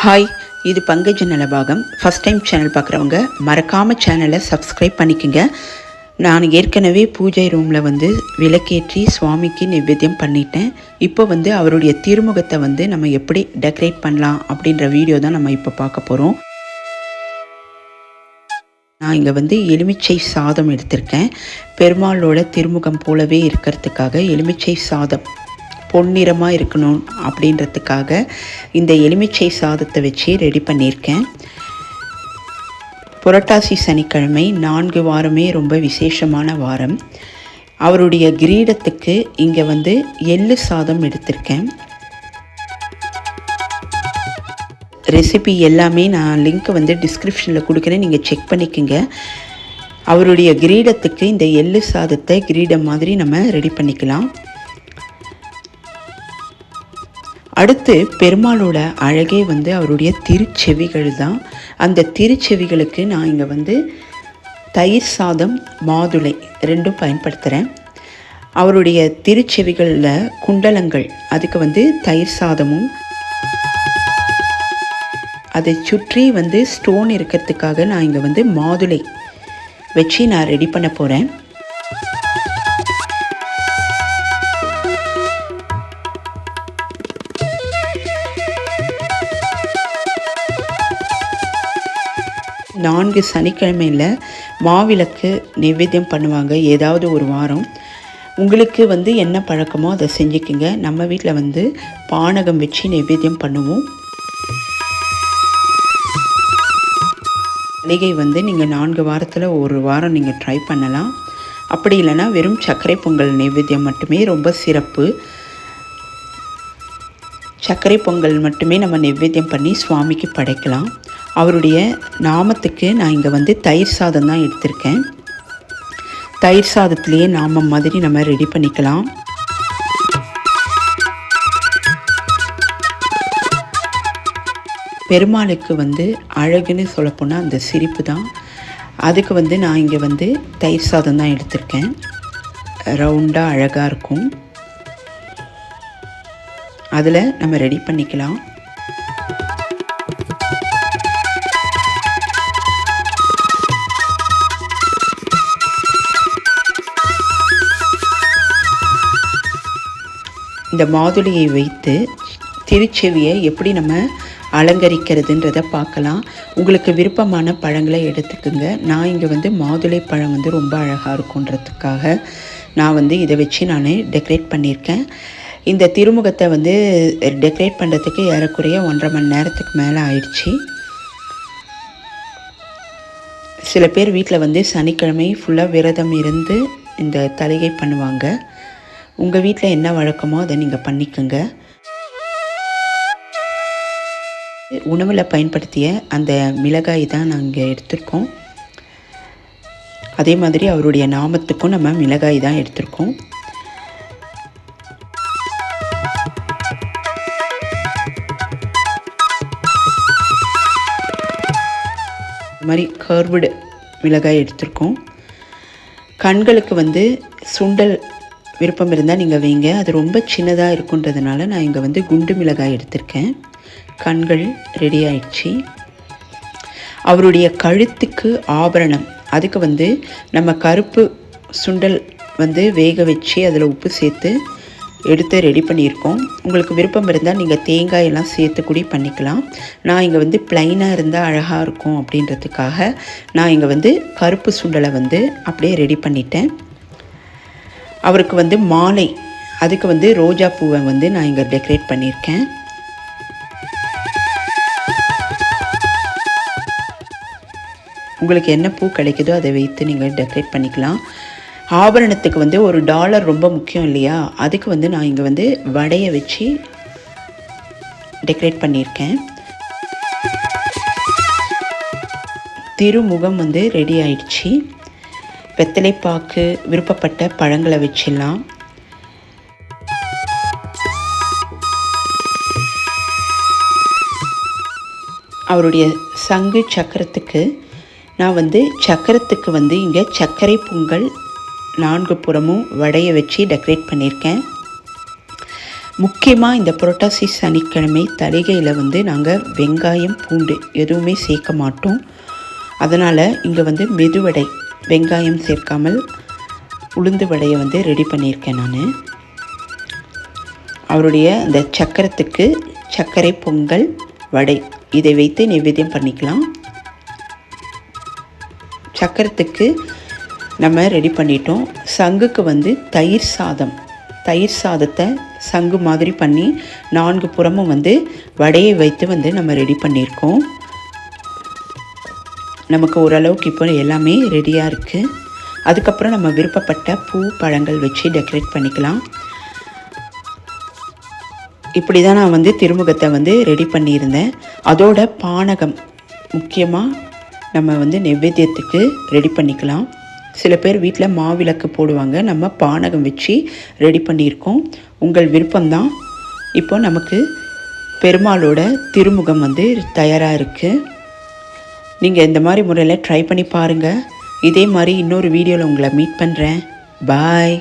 Hi இது Pankaja Nalabhagam first time channel பார்க்குறவங்க மறக்காமல் சேனலை சப்ஸ்கிரைப் பண்ணிக்கோங்க. நான் ஏற்கனவே பூஜை ரூமில் வந்து விளக்கேற்றி சுவாமிக்கு நிவேத்தியம் பண்ணிட்டேன். இப்போ வந்து அவருடைய திருமுகத்தை வந்து நம்ம எப்படி டெக்கரேட் பண்ணலாம் அப்படின்ற வீடியோ தான் நம்ம இப்போ பார்க்க போகிறோம் நான் இங்கே வந்து எலுமிச்சை சாதம் எடுத்திருக்கேன். பெருமாளோட திருமுகம் போலவே இருக்கிறதுக்காக எலுமிச்சை சாதம் பொன்னிறமாக இருக்கணும் அப்படின்றதுக்காக இந்த எலுமிச்சை சாதத்தை வச்சு ரெடி பண்ணியிருக்கேன். புரட்டாசி சனிக்கிழமை நான்கு வாரமே ரொம்ப விசேஷமான வாரம். அவருடைய கிரீடத்துக்கு இங்கே வந்து எள்ளு சாதம் எடுத்திருக்கேன். ரெசிபி எல்லாமே நான் லிங்க் வந்து டிஸ்கிரிப்ஷனில் கொடுக்குறேன். நீங்கள் செக் பண்ணிக்கோங்க. அவருடைய கிரீடத்துக்கு இந்த எள்ளு சாதத்தை கிரீடம் மாதிரி நம்ம ரெடி பண்ணிக்கலாம். அடுத்து பெருமாளோட அழகே வந்து அவருடைய திருச்செவிகள் தான். அந்த திருச்செவிகளுக்கு நான் இங்கே வந்து தயிர் சாதம் மாதுளை ரெண்டும் பயன்படுத்துகிறேன் அவருடைய திருச்செவிகளில் குண்டலங்கள் அதுக்கு வந்து தயிர் சாதமும். அதை சுற்றி வந்து ஸ்டோன் இருக்கிறதுக்காக நான் இங்கே வந்து மாதுளை வச்சு நான் ரெடி பண்ண போகிறேன் நான்கு சனிக்கிழமையில் மாவிளக்கு நைவேத்தியம் பண்ணுவாங்க ஏதாவது ஒரு வாரம். உங்களுக்கு வந்து என்ன பழக்கமோ அதை செஞ்சுக்குங்க. நம்ம வீட்டில் வந்து பானகம் வச்சு நைவேத்தியம் பண்ணுவோம். மளிகை வந்து நீங்கள் நான்கு வாரத்தில் ஒரு வாரம் நீங்கள் ட்ரை பண்ணலாம். அப்படி இல்லைன்னா வெறும் சர்க்கரை பொங்கல் நைவேத்தியம் மட்டுமே ரொம்ப சிறப்பு. சர்க்கரை பொங்கல் மட்டுமே நம்ம நைவேத்தியம் பண்ணி சுவாமிக்கு படைக்கலாம். அவருடைய நாமத்துக்கு நான் இங்கே வந்து தயிர் சாதம் தான் எடுத்திருக்கேன். தயிர் சாதத்துலேயே நாமம் மாதிரி நம்ம ரெடி பண்ணிக்கலாம். பெருமாளுக்கு வந்து அழகுன்னு சொல்லப்போனால் அந்த சிரிப்பு தான். அதுக்கு வந்து நான் இங்கே வந்து தயிர் சாதம் தான் எடுத்திருக்கேன். ரவுண்டாக அழகாக இருக்கும். அதில் நம்ம ரெடி பண்ணிக்கலாம். இந்த மாதுளையை வைத்து திருச்செவியை எப்படி நம்ம அலங்கரிக்கிறதுன்றதை பார்க்கலாம். உங்களுக்கு விருப்பமான பழங்களை எடுத்துக்குங்க. நான் இங்கே வந்து மாதுளை பழம் வந்து ரொம்ப அழகாக இருக்குன்றதுக்காக நான் வந்து இதை வச்சு நான் டெக்கரேட் பண்ணியிருக்கேன். இந்த திருமுகத்தை வந்து டெக்கரேட் பண்ணுறதுக்கு ஏறக்குறைய ஒன்றரை மணி நேரத்துக்கு மேலே ஆயிடுச்சு. சில பேர் வீட்டில் வந்து சனிக்கிழமை ஃபுல்லாக விரதம் இருந்து இந்த தலிகை பண்ணுவாங்க. உங்கள் வீட்டில் என்ன வழக்கமோ அதை நீங்கள் பண்ணிக்கோங்க. உணவில் பயன்படுத்திய அந்த மிளகாய் தான் நாங்கள் எடுத்திருக்கோம். அதே மாதிரி அவருடைய நாமத்துக்கும் நம்ம மிளகாய் தான் எடுத்திருக்கோம். மாதிரி கர்வுடு மிளகாய் எடுத்திருக்கோம். கண்களுக்கு வந்து சுண்டல் விருப்பம் இருந்தால் நீங்கள் வைங்க. அது ரொம்ப சின்னதாக இருக்குன்றதுனால நான் இங்கே வந்து குண்டு மிளகாய் எடுத்திருக்கேன். கண்கள் ரெடி ஆயிடுச்சு. அவருடைய கழுத்துக்கு ஆபரணம். அதுக்கு வந்து நம்ம கருப்பு சுண்டல் வந்து வேக வச்சு அதில் உப்பு சேர்த்து எடுத்து ரெடி பண்ணியிருக்கோம். உங்களுக்கு விருப்பம் இருந்தால் நீங்கள் தேங்காயெல்லாம் சேர்த்து கூடி பண்ணிக்கலாம். நான் இங்கே வந்து ப்ளைனாக இருந்தால் அழகாக இருக்கும் அப்படின்றதுக்காக நான் இங்கே வந்து கருப்பு சுண்டலை வந்து அப்படியே ரெடி பண்ணிட்டேன். அவருக்கு வந்து மாலை. அதுக்கு வந்து ரோஜா பூவை வந்து நான் இங்கே டெக்கரேட் பண்ணியிருக்கேன். உங்களுக்கு என்ன பூ கிடைக்குதோ அதை வைத்து நீங்கள் டெக்கரேட் பண்ணிக்கலாம். ஆபரணத்துக்கு வந்து ஒரு டாலர் ரொம்ப முக்கியம் இல்லையா? அதுக்கு வந்து நான் இங்கே வந்து வடையை வச்சு டெக்கரேட் பண்ணியிருக்கேன். திருமுகம் வந்து ரெடி ஆயிடுச்சு. வெத்தலைப்பாக்கு விருப்பப்பட்ட பழங்களை வச்சிடலாம். அவருடைய சங்கு சக்கரத்துக்கு நான் வந்து சக்கரத்துக்கு வந்து இங்கே சர்க்கரை பொங்கல் நான்கு புறமும் வடையை வச்சு டெக்கரேட் பண்ணியிருக்கேன். முக்கியமாக இந்த புரட்டாசி சனிக்கிழமை தலிகையில் வந்து நாங்கள் வெங்காயம் பூண்டு எதுவுமே சேர்க்க மாட்டோம். அதனால் இங்கே வந்து மெதுவடை வெங்காயம் சேர்க்காமல் உளுந்து வடையை வந்து ரெடி பண்ணியிருக்கேன் நான். அவருடைய அந்த சக்கரத்துக்கு சர்க்கரை பொங்கல் வடை. இதை வைத்து நிவேதியம் பண்ணிக்கலாம். சக்கரத்துக்கு நம்ம ரெடி பண்ணிட்டோம். சங்குக்கு வந்து தயிர் சாதம். தயிர் சாதத்தை சங்கு மாதிரி பண்ணி நான்கு புறமும் வந்து வடையை வைத்து வந்து நம்ம ரெடி பண்ணியிருக்கோம். நமக்கு ஓரளவுக்கு இப்போ எல்லாமே ரெடியாக இருக்குது அதுக்கப்புறம் நம்ம விருப்பப்பட்ட பூ பழங்கள் வச்சு டெக்கரேட் பண்ணிக்கலாம். இப்படி தான் நான் வந்து திருமுகத்தை வந்து ரெடி பண்ணியிருந்தேன். அதோட பானகம் முக்கியமாக நம்ம வந்து நெவேத்தியத்துக்கு ரெடி பண்ணிக்கலாம். சில பேர் வீட்டில் மாவிளக்கு போடுவாங்க. நம்ம பானகம் வச்சு ரெடி பண்ணியிருக்கோம். உங்கள் விருப்பம்தான். இப்போ நமக்கு பெருமாளோட திருமுகம் வந்து தயாராக இருக்குது நீங்கள் இந்த மாதிரி முறையில் ட்ரை பண்ணி பாருங்கள் இதே மாதிரி இன்னொரு வீடியோவில் உங்களை மீட் பண்ணுறேன் பாய்